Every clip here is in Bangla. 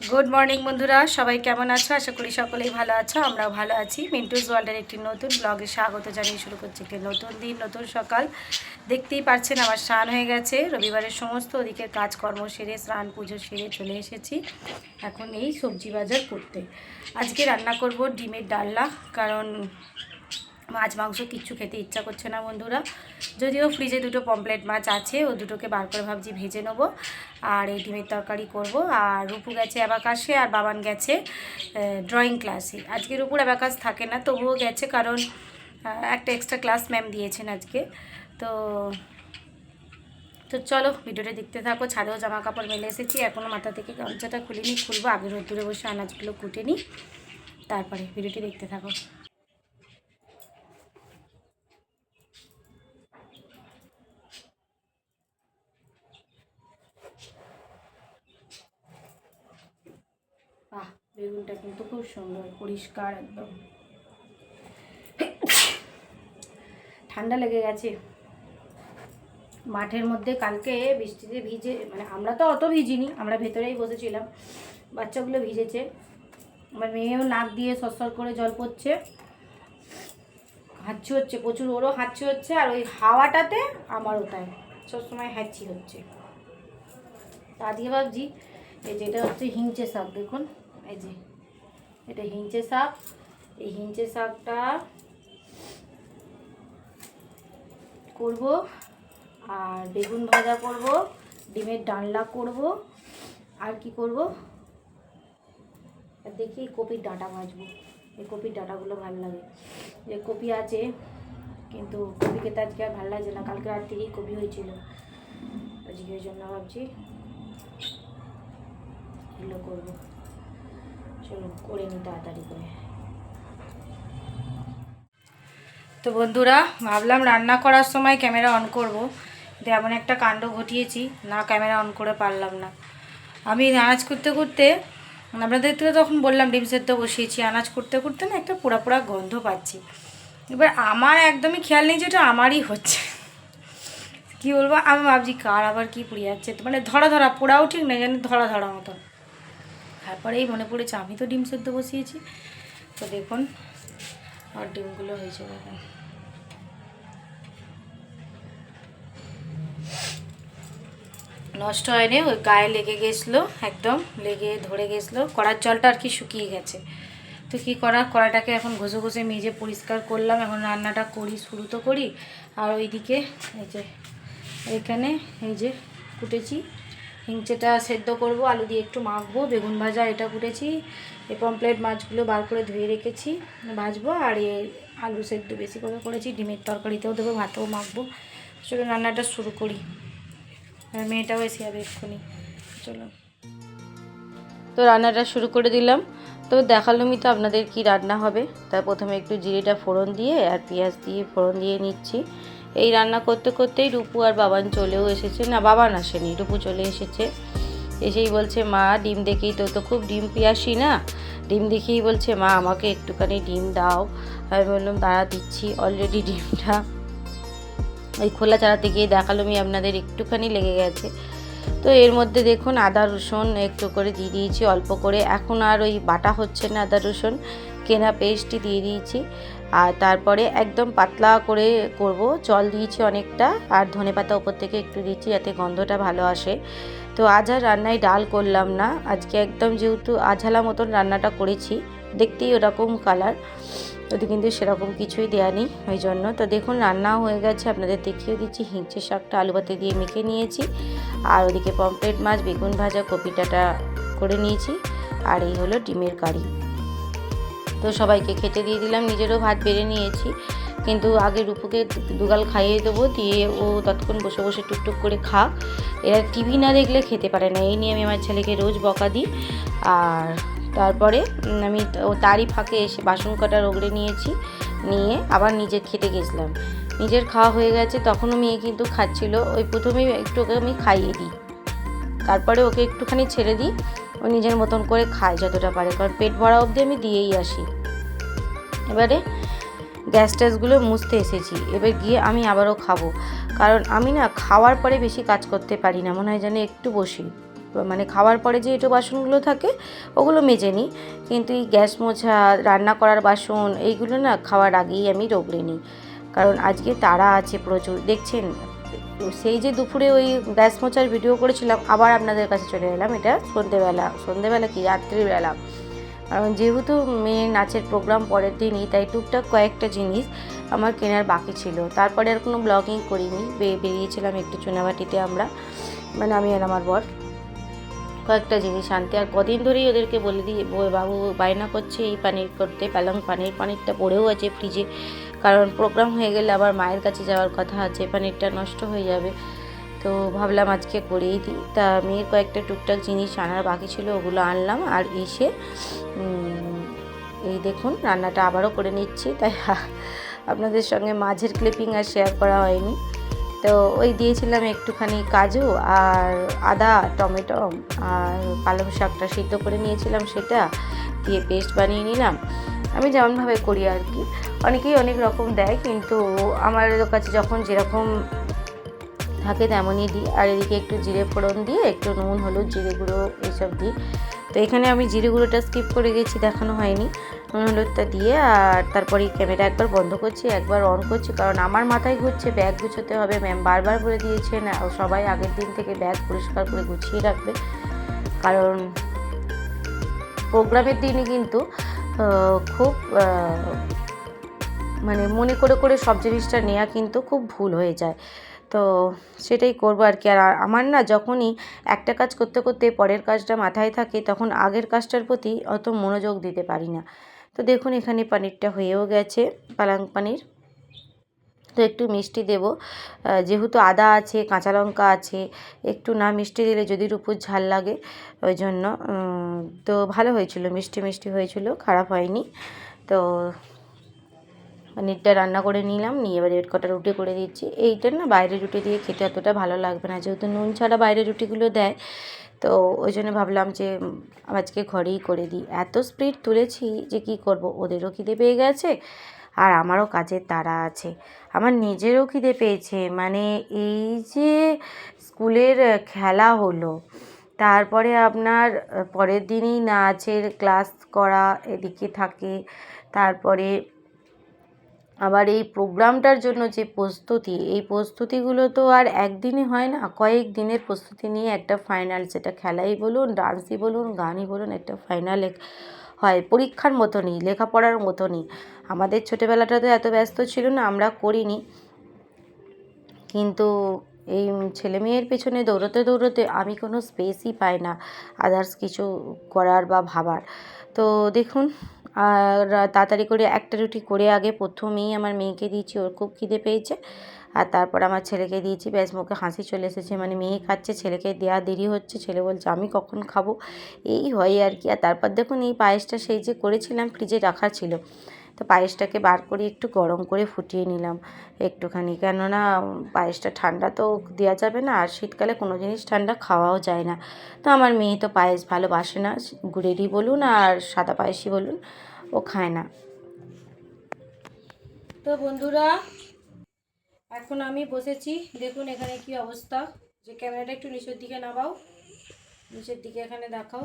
গুড মর্নিং বন্ধুরা। সবাই কেমন আছো? আশা করি সকলেই ভালো আছো। আমরাও ভালো আছি। মিন্টুস ওয়ার্ল্ডের একটি নতুন ব্লগে স্বাগত জানিয়ে শুরু করছি। একটি নতুন দিন, নতুন সকাল। দেখতেই পাচ্ছেন আমার স্নান হয়ে গেছে। রবিবারের সমস্ত ওদিকের কাজকর্ম সেরে, স্নান পুজো সেরে চলে এসেছি। এখন এই সবজি বাজার করতে। আজকে রান্না করব ডিমের ডালনা, কারণ মাছ, মাংস কিচ্ছু খেতে ইচ্ছা করছে না বন্ধুরা। যদিও ফ্রিজে দুটো পমপ্লেট মাছ আছে, ও দুটোকে বার করে ভাবছি ভেজে নেব। আর এই ডিমের তরকারি করব। আর রূপু গেছে অ্যাবাকাশে আর বাবান গেছে ড্রয়িং ক্লাসে আজকে রূপুর অ্যাবাকাস থাকে না, তবুও গেছে কারণ একটা এক্সট্রা ক্লাস ম্যাম দিয়েছেন আজকে। তো তো চলো, ভিডিওটা দেখতে থাকো। ছাদেও জামা কাপড় মেলে এসেছি এখনও মাথা থেকে গামছাটা খুলিনি, খুলবো আগে রোদ্দুরে বসে আনাজগুলো কুটে নিই। তারপরে ভিডিওটি দেখতে থাকো। বেগুনটা কিন্তু খুব সুন্দর, পরিষ্কার একদম। ঠান্ডা লেগে গেছে। মাঠের মধ্যে কালকে বৃষ্টিতে ভিজে মানে আমরা তো অত ভিজিনি, আমরা ভেতরেই বসেছিলাম। বাচ্চাগুলো ভিজেছে। আমার মেয়েও নাক দিয়ে সরসর করে জল পড়ছে। হাঁচি হচ্ছে, প্রচুর, ওরও হাঁচি হচ্ছে আর ওই হাওয়াটাতে আমারও তাই। সবসময় হাঁচি হচ্ছে। তা দিয়ে ভাবছি, এই যেটা হচ্ছে হিংচে শাক, দেখুন। এই যে, এটা হিংচে শাক। এই হিংচে শাকটা করব আর বেগুন ভাজা করব, ডিমের ডালনা করব। আর কি করব? আর দেখি কপির ডাঁটা ভাজবো। এই কপির ডাঁটাগুলো ভালো লাগে। যে কপি আছে, কিন্তু কপি খেতে আজকে আর ভালো লাগছে না। কালকে রাত থেকেই কপি হয়েছিল। আজকে ওই জন্য ভাবছি এগুলো করব। চলো করে নিই তাড়াতাড়ি করে। তো বন্ধুরা, ভাবলাম রান্না করার সময় ক্যামেরা অন করব। কিন্তু এমন একটা কাণ্ড ঘটিয়েছি, না ক্যামেরা অন করে পারলাম না। আমি আনাজ করতে করতে আপনাদের তো তখন বললাম ডিম সেদ্ধ বসিয়েছি, আনাজ করতে করতে না একটা পোড়া পোড়া গন্ধ পাচ্ছি। এবার আমার একদমই খেয়াল নেই যে এটা আমারই হচ্ছে। কী বলব, আমি ভাবছি কার আবার কী পুড়িয়ে যাচ্ছে। মানে ধরা ধরা, পোড়াও ঠিক না যেন ধরা ধরা মতন। তারপরেই মনে পড়েছে, আমি তো ডিম সেদ্ধ বসিয়েছি। তো দেখুন, আর ডিমগুলো হয়েছে দেখুন নষ্ট হয়নি, ওই গায়ে লেগে গেছিল, একদম লেগে ধরে গেছিল। কড়ার জলটা আর কি শুকিয়ে গেছে। তো কী করার কড়াটাকে এখন ঘষে ঘষে মেজে পরিষ্কার করলাম। এখন রান্নাটা করি, শুরু তো করি। আর ওইদিকে এই যে, এখানে এই যে কুটেছি। হিংচেটা সেদ্ধ করব, আলু দিয়ে একটু মাখবো, বেগুন ভাজা এটা কুটেছি এই পমপ্লেট মাছগুলো বার করে ধুয়ে রেখেছি, ভাজবো আর এ আলু সেদ্ধ বেশি করে করেছি, ডিমের তরকারিতেও দেবো, ভাতেও মাখবো। চলো রান্নাটা শুরু করি। আর মেয়েটাও এসে যাবে এক্ষুনি। চলো। তো রান্নাটা শুরু করে দিলাম। তো দেখালামই তো আপনাদের কি রান্না হবে। তার প্রথমে একটু জিরেটা ফোড়ন দিয়ে আর পেঁয়াজ দিয়ে ফোড়ন দিয়ে নিচ্ছি। এই রান্না করতে করতেই রূপু আর বাবান চলেও এসেছে। না, বাবান আসেনি, রূপু চলে এসেছে। এসেই বলছে, মা, ডিম দেখেই তো তো খুব ডিম পিয়াসি না? ডিম দেখেই বলছে, মা, আমাকে একটুখানি ডিম দাও। আমি বললাম, দাঁড়া, দিচ্ছি অলরেডি ডিমটা। ওই খোলা চালাতে গিয়ে দেখাল আমি আপনাদের একটুখানি লেগে গেছে। তো এর মধ্যে দেখুন আদা রসুন একটু করে দিয়ে দিয়েছি, অল্প করে। এখন আর ওই বাটা হচ্ছে না আদা রসুন, কেনা পেস্টই দিয়ে দিয়েছি। আর তারপরে একদম পাতলা করে করব, জল দিয়েছি অনেকটা, আর ধনে পাতা ওপর থেকে একটু দিয়েছি যাতে গন্ধটা ভালো আসে। তো আজ আর রান্নায় ডাল করলাম না, আজকে একদম যেহেতু আঝালা মতন রান্নাটা করেছি, দেখতেই ওরকম কালার ওতে কিন্তু সেরকম কিছুই দেয়া নেই, ওই জন্য। তো দেখুন, রান্নাও হয়ে গেছে। আপনাদের দেখিয়ে দিচ্ছি, হিংচে শাকটা আলু ভাতে দিয়ে মেখে নিয়েছি। আর ওদিকে পমপ্লেট মাছ, বেগুন ভাজা কপিটাটা করে নিয়েছি। আর এই হলো ডিমের কারি। তো সবাইকে খেতে দিয়ে দিলাম, নিজেরও ভাত বেড়ে নিয়েছি। কিন্তু আগে রূপুকে দুগাল খাইয়ে দেবো, দিয়ে ও ততক্ষণ বসে বসে টুকটুক করে খাক। এরা টিভি না দেখলে খেতে পারে না, এই নিয়ে আমি আমার ছেলেকে রোজ বকা দিই। আর তারপরে আমি তারই ফাঁকে এসে বাসন কটা রগড়ে নিয়েছি, নিয়ে আবার নিজে খেতে গেছিলাম। নিজের খাওয়া হয়ে গেছে, তখনও মেয়ে কিন্তু খাচ্ছিল। ওই প্রথমেই একটু ওকে আমি খাইয়ে দিই। তারপরে ওকে একটুখানি ছেড়ে দিই, ও নিজের মতন করে খায় যতটা পারে, কারণ পেট ভরা অবধি আমি দিয়েই আসি। এবারে গ্যাস ট্যাসগুলো মুছতে এসেছি, এবার গিয়ে আমি আবারও খাব। কারণ আমি না খাওয়ার পরে বেশি কাজ করতে পারি না, মনে হয় যেন একটু বসি। মানে খাওয়ার পরে যে এটো বাসনগুলো থাকে, ওগুলো মেজে নিই। কিন্তু এই গ্যাস মোছা, রান্না করার বাসন, এইগুলো না খাওয়ার আগেই আমি রগড়ে নিই। কারণ আজকে তারা আছে প্রচুর। দেখছেন, সেই যে দুপুরে ওই গ্যাস মোছার ভিডিও করেছিলাম, আবার আপনাদের কাছে চলে এলাম। এটা সন্ধেবেলা সন্ধেবেলা কি? রাত্রিবেলা। কারণ যেহেতু মেয়ের নাচের প্রোগ্রাম পরের দিনই, তাই টুকটাক কয়েকটা জিনিস আমার কেনার বাকি ছিল। তারপরে আর কোনো ব্লগিং করিনি। বেরিয়েছিলাম একটু চুনাবাটিতে আমরা। মানে আমি আর আমার বর। কয়েকটা জিনিস আনতে। আর কদিন ধরেই ওদেরকে বলে দিই বাবু, বায়না করছে, এই পানির করতে, পালং পানির, পানিরটা পড়েও আছে ফ্রিজে কারণ প্রোগ্রাম হয়ে গেলে আবার মায়ের কাছে যাওয়ার কথা আছে, পানিরটা নষ্ট হয়ে যাবে। তো ভাবলাম আজকে করেই দিই। তা মেয়ের কয়েকটা টুকটাক জিনিস আনার বাকি ছিল, ওগুলো আনলাম। আর এসে এই দেখুন, রান্নাটা আবারও করে নিচ্ছি। তাই আপনাদের সঙ্গে মাঝের ক্লিপিং আর শেয়ার করা হয়নি। তো ওই দিয়েছিলাম একটুখানি কাজু আর আদা, টমেটো আর পালং শাকটা সিদ্ধ করে নিয়েছিলাম সেটা, দিয়ে পেস্ট বানিয়ে নিলাম। আমি যেমনভাবে করি আর কি। অনেকেই অনেক রকম দেয়, কিন্তু আমার কাছে যখন যেরকম থাকে তেমনই দিই। আর এদিকে একটু জিরে ফোড়ন দিয়ে একটু নুন, হলুদ, জিরে গুঁড়ো এইসব দিই। তো এখানে আমি জিরে গুঁড়োটা স্কিপ করে গেছি, দেখানো হয়নি। নুন হলুদটা দিয়ে, আর তারপরে ক্যামেরা একবার বন্ধ করছি, একবার অন করছি, কারণ আমার মাথায় ঘুরছে ব্যাগ গুছোতে হবে। ম্যাম বারবার বলে দিয়েছেন সবাই আগের দিন থেকে ব্যাগ পরিষ্কার করে গুছিয়ে রাখবে। কারণ প্রোগ্রামের দিনই কিন্তু খুব মানে মনে করে করে সব জিনিসটা নেওয়া কিন্তু খুব ভুল হয়ে যায়। তো সেটাই করব আর কি। আর আমার না যখনই একটা কাজ করতে করতে পরের কাজটা মাথায় থাকে, তখন আগের কাজটার প্রতি অত মনোযোগ দিতে পারি না। তো দেখুন এখানে পানিরটা হয়েও গেছে, পালাং পানির। তো একটু মিষ্টি দেব। যেহেতু আদা আছে, কাঁচা লঙ্কা আছে, একটু না মিষ্টি দিলে যদি উপর ঝাল লাগে, ওই জন্য তো ভালো হয়েছিল, মিষ্টি মিষ্টি হয়েছিল, খারাপ হয়নি। তো পনিরটা রান্না করে নিলাম, নিয়ে এবার রেড কটা রুটি করে দিচ্ছি। এইটা না বাইরে রুটি দিয়ে খেতে এতটা ভালো লাগবে না, যেহেতু নুন ছাড়া বাইরে রুটিগুলো দেয়। তো ওই জন্য ভাবলাম যে আজকে ঘরেই করে দিই। এত স্পিড তুলেছি যে কি করব? ওদেরও খিদে পেয়ে গেছে আর আমারও কাজের তারা আছে। আমার নিজেরও খিদে পেয়েছে। মানে এই যে স্কুলের খেলা হলো, তারপরে আপনার পরের দিনই নাচের ক্লাস করা এদিকে থাকে, তারপরে আবার এই প্রোগ্রামটার জন্য যে প্রস্তুতি, এই প্রস্তুতিগুলো তো আর একদিনে হয় না, কয়েক দিনের প্রস্তুতি নিয়ে একটা ফাইনাল সেটা খেলাই বলুন ডান্সই বলুন, গানই বলুন, একটা ফাইনাল হয়, পরীক্ষার মতনই লেখাপড়ার মতনই আমাদের ছোটোবেলাটা তো এত ব্যস্ত ছিল না, আমরা করিনি। কিন্তু এই ছেলে মেয়ের পেছনে দৌড়তে দৌড়তে আমি কোনো স্পেসই পাই না আদার্স কিছু করার বা ভাবার। তো দেখুন আর তাড়াতাড়ি করে একটা রুটি করে আগে প্রথমেই আমার মেয়েকে দিয়েছি, ওর খুব খিদে পেয়েছে। আর তারপর আমার ছেলেকে দিয়েছি, ব্যাস মুখে হাসি চলে এসেছে। মানে মেয়ে খাচ্ছে, ছেলেকে দেওয়া দেরি হচ্ছে, ছেলে বলছে, আমি কখন খাব? এই হয় আর কি। আর তারপর দেখুন এই পায়েসটা সেই যে করেছিলাম, ফ্রিজে রাখা ছিল। তো পায়েসটাকে বার করে একটু গরম করে ফুটিয়ে নিলাম। একটুখানি কেননা পায়েসটা ঠান্ডা তো দেওয়া যাবে না, আর শীতকালে কোনো জিনিস ঠান্ডা খাওয়াও যায় না। তো আমার মেয়ে তো পায়েস ভালোবাসে না, গুড়েরই বলুন আর সাদা পায়েসই বলুন। ও খায় না। তো বন্ধুরা, এখন আমি বসেছি। দেখুন এখানে কি অবস্থা। যে ক্যামেরাটা একটু নিচের দিকে নামাও। নিচের দিকে এখানে দেখাও।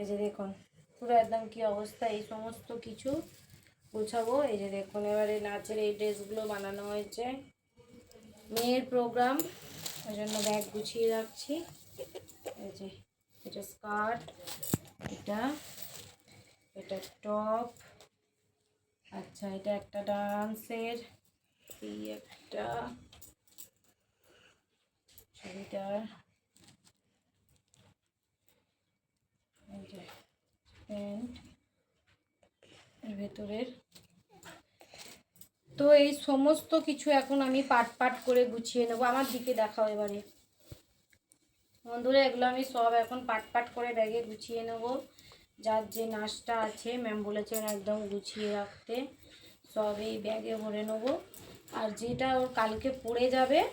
এই যে দেখুন, পুরো একদম কি অবস্থা। এই সমস্ত কিছু গোছাবো। এই যে দেখুন, এবারে নাচের এই ড্রেসগুলো বানানো হয়েছে। মেয়ের প্রোগ্রাম। ওই জন্য ব্যাগ গুছিয়ে রাখছি। এই যে, এটা স্কার্ট, এটা এটা টপ। আচ্ছা এটা একটা ডান্সের এই একটা। এর ভেতরের। তো এই সমস্ত কিছু এখন আমি পাট পাট করে গুছিয়ে নেব। আমার দিকে দেখাও এবারে। বন্ধুরা, এগুলো আমি সব এখন পাট পাট করে ব্যাগে গুছিয়ে নেব। যার যে নাচটা আছে ম্যাম বলেছেন একদম গুছিয়ে রাখতে। সব এই ব্যাগে ভরে নেব। আর যেটা ওর কালকে পড়ে যাবে,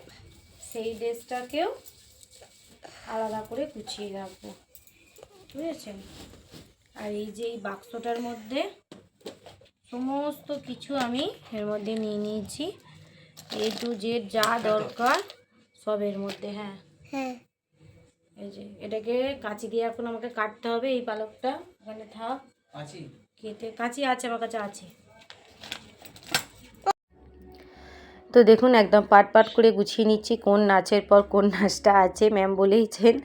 সেই ড্রেসটাকেও আলাদা করে গুছিয়ে রাখব। বুঝেছেন? আর এই যে এই বাক্সটার মধ্যে সমস্ত কিছু আমি এর মধ্যে নিয়ে নিয়েছি। এ টু যা দরকার সবের মধ্যে হ্যাঁ। হ্যাঁ। এই যে এটাকে কাঁচি দিয়ে এখন আমাকে কাটতে হবে এই পালকটা। ওখানে থাক। কাঁচি? কেটে কাঁচি আছে আমার কাছে আছে। তো দেখুন, একদম পাট পাট করে গুছিয়ে নিচ্ছি, কোন নাচের পর কোন নাচটা আছে। ম্যাম বলেইছেন,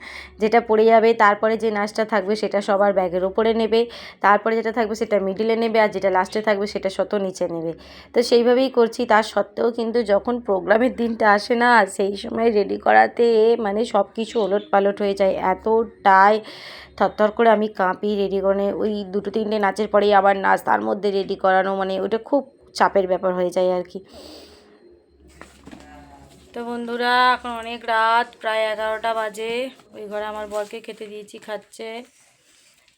যেটা পড়ে যাবে, তারপরে যে নাচটা থাকবে সেটা সবার ব্যাগের ওপরে নেবে, তারপরে যেটা থাকবে সেটা মিডিলে নেবে, আর যেটা লাস্টে থাকবে সেটা শত নিচে নেবে। তো সেইভাবেই করছি, তার সত্ত্বেও কিন্তু যখন প্রোগ্রামের দিনটা আসে না, সেই সময় রেডি করাতে মানে সব কিছু ওলট পালট হয়ে যায়। এতটাই থরথর করে আমি কাঁপি রেডি করে ওই দুটো তিনটে নাচের পরেই আবার নাচ, তার মধ্যে রেডি করানো মানে ওটা খুব চাপের ব্যাপার হয়ে যায় আর কি। তো বন্ধুরা, এখন অনেক রাত, প্রায় এগারোটা বাজে। ওই ঘরে আমার বরকে খেতে দিয়েছি, খাচ্ছে।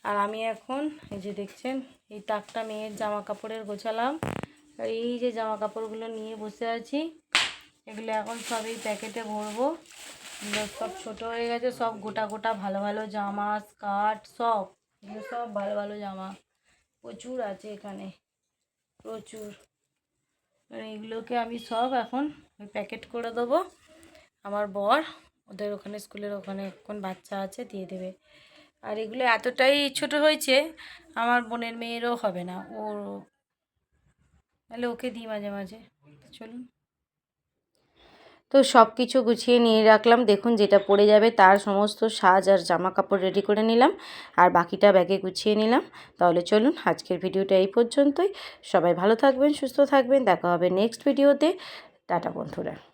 আর আমি এখন, এই যে দেখছেন, এই তাকটা মেয়ের জামা কাপড়ের গোছালাম এই যে জামা কাপড়গুলো নিয়ে বসে আছি, এগুলো এখন সব এই প্যাকেটে ভরবো। সব ছোটো হয়ে গেছে, সব গোটা গোটা ভালো ভালো জামা, স্কার্ট, সব। এগুলো সব ভালো ভালো জামা। প্রচুর আছে এখানে, প্রচুর। আর এগুলোকে আমি সব এখন প্যাকেট করে দেবো। আমার বর, ওদের ওখানে, স্কুলের ওখানে কোন বাচ্চা আছে, দিয়ে দেবে। আর এগুলো এতটাই ছোট হয়েছে, আমার বোনের মেয়েরও হবে না। ওর তাহলে ওকে দিই মাঝে মাঝে। চলুন। তো সব কিছু গুছিয়ে নিয়ে রাখলাম। দেখুন যেটা পড়ে যাবে তার সমস্ত সাজ আর জামা কাপড় রেডি করে নিলাম আর বাকিটা ব্যাগে গুছিয়ে নিলাম। তাহলে চলুন আজকের ভিডিওটা এই পর্যন্তই। সবাই ভালো থাকবেন, সুস্থ থাকবেন। দেখা হবে নেক্সট ভিডিওতে টাটা বন্ধুরা।